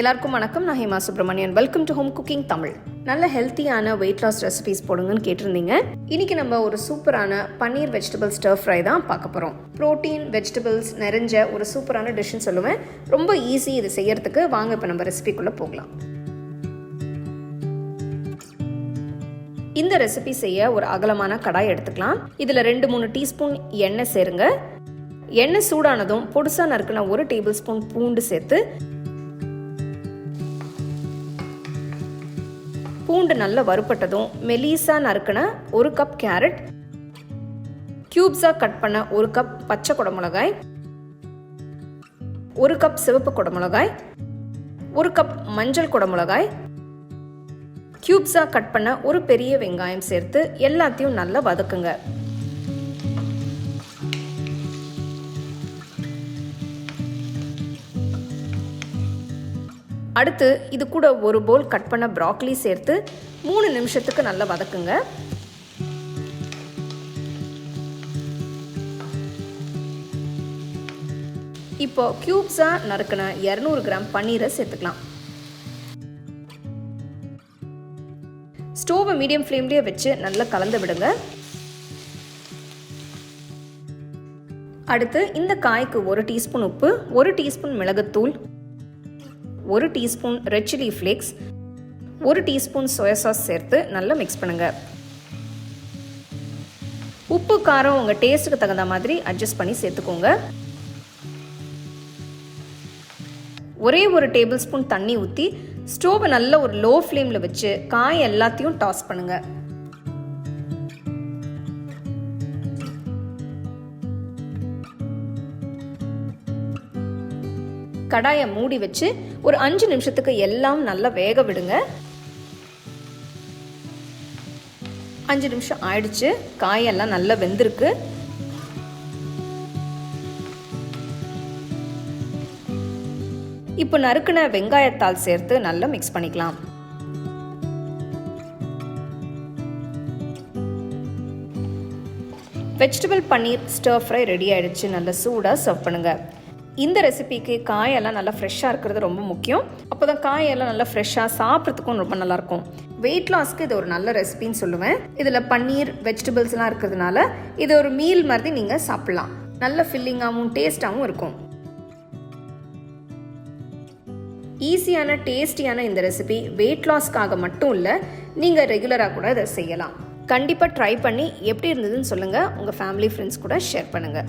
எல்லாருக்கும் வணக்கம். நான் Hema Subramanian welcome to home cooking Tamil நல்ல ஹெல்த்தியான வெயிட் லாஸ் ரெசிபிஸ் போடுங்கன்னு கேட்டிருந்தீங்க. இன்னைக்கு நம்ம ஒரு சூப்பரான பன்னீர் வெஜிடபிள் ஸ்டர் ஃப்ரை தான் பார்க்க போகிறோம் ப்ரோட்டீன் வெஜிடபிள்ஸ் நிறைஞ்ச ஒரு சூப்பரான டிஷ்ஷுன்னு சொல்லுவேன். ரொம்ப ஈஸி இது செய்யறதுக்கு. வாங்க இப்போ நம்ம ரெசிபிக்குள்ளே போகலாம். இந்த ரெசிபி செய்ய ஒரு அகலமான கடாய் எடுத்துக்கலாம். இதில் ரெண்டு மூணு டீஸ்பூன் எண்ணெய் சேருங்க. எண்ணெய் சூடானதும் பொடுசாக நறுக்கின ஒரு டேபிள் ஸ்பூன் பூண்டு சேர்த்து பூண்டு நல்லா வறுப்பட்டதும் மெலிசா நறுக்கின ஒரு கப் கேரட் கியூப்ஸாக கட் பண்ண ஒரு கப் பச்சை குடமிளகாய் ஒரு கப் சிவப்பு குடமிளகாய் ஒரு கப் மஞ்சள் குடமிளகாய் கியூப்ஸாக கட் பண்ண ஒரு பெரிய வெங்காயம் சேர்த்து எல்லாத்தையும் நல்லா வதக்குங்க. அடுத்து இது கூட ஒரு போல் கட் பண்ண ப்ராக்லி சேர்த்து மூணு நிமிஷத்துக்கு நல்லா வதக்குங்க. இப்போ கியூப்ஸாக நறுக்கின இரநூறு கிராம் பன்னீரை சேர்த்துக்கலாம். ஸ்டோவை மீடியம் ஃப்ளேம்லேயே வச்சு நல்லா கலந்து விடுங்க. அடுத்து இந்த காய்க்கு ஒரு டீஸ்பூன் உப்பு ஒரு டீஸ்பூன் மிளகுத்தூள் ஒரு டீஸ்பூன் ரெட் சில்லி ஃப்ளேக்ஸ் ஒரு டீஸ்பூன் சோயா சாஸ் சேர்த்து நல்லா மிக்ஸ் பண்ணுங்க. உப்பு காரம் உங்கள் டேஸ்ட்டுக்கு தகுந்த மாதிரி அட்ஜஸ்ட் பண்ணி சேர்த்துக்கோங்க. ஒரே ஒரு டேபிள் ஸ்பூன் தண்ணி ஊற்றி ஸ்டோவை நல்ல ஒரு லோ ஃப்ளேமில் வச்சு காய் எல்லாத்தையும் டாஸ் பண்ணுங்கள் கடாயை மூடி வச்சு ஒரு அஞ்சு நிமிஷத்துக்கு எல்லாம் நல்லா வேக விடுங்க. அஞ்சு நிமிஷம் ஆயிடுச்சு. காயெல்லாம் நல்லா வெந்திருக்கு. இப்போ நறுக்கின வெங்காயத்தால் சேர்த்து நல்லா மிக்ஸ் பண்ணிக்கலாம். வெஜிடபிள் பன்னீர் ஸ்டர் ஃப்ரை ரெடி ஆயிடுச்சு. நல்லா சூடாக சர்வ் பண்ணுங்கள் இந்த ரெசிபிக்கு காயெல்லாம் நல்லா ஃப்ரெஷ்ஷாக இருக்கிறது ரொம்ப முக்கியம். அப்போ தான் காயெல்லாம் நல்லா ஃப்ரெஷ்ஷாக சாப்பிட்றதுக்கும் ரொம்ப நல்லாயிருக்கும். வெயிட் லாஸ்க்கு இது ஒரு நல்ல ரெசிபின்னு சொல்லுவேன். இதில் பன்னீர் வெஜிடபிள்ஸ்லாம் இருக்கிறதுனால இது ஒரு மீல் மாதிரி நீங்கள் சாப்பிட்லாம். நல்ல ஃபில்லிங்காகவும் டேஸ்ட்டாகவும் இருக்கும். ஈஸியான டேஸ்டியான இந்த ரெசிபி வெயிட் லாஸ்க்காக மட்டும் இல்லை நீங்கள் ரெகுலராக கூட இதை செய்யலாம். கண்டிப்பாக ட்ரை பண்ணி எப்படி இருந்ததுன்னு சொல்லுங்கள் உங்கள் ஃபேமிலி ஃப்ரெண்ட்ஸ் கூட ஷேர் பண்ணுங்கள்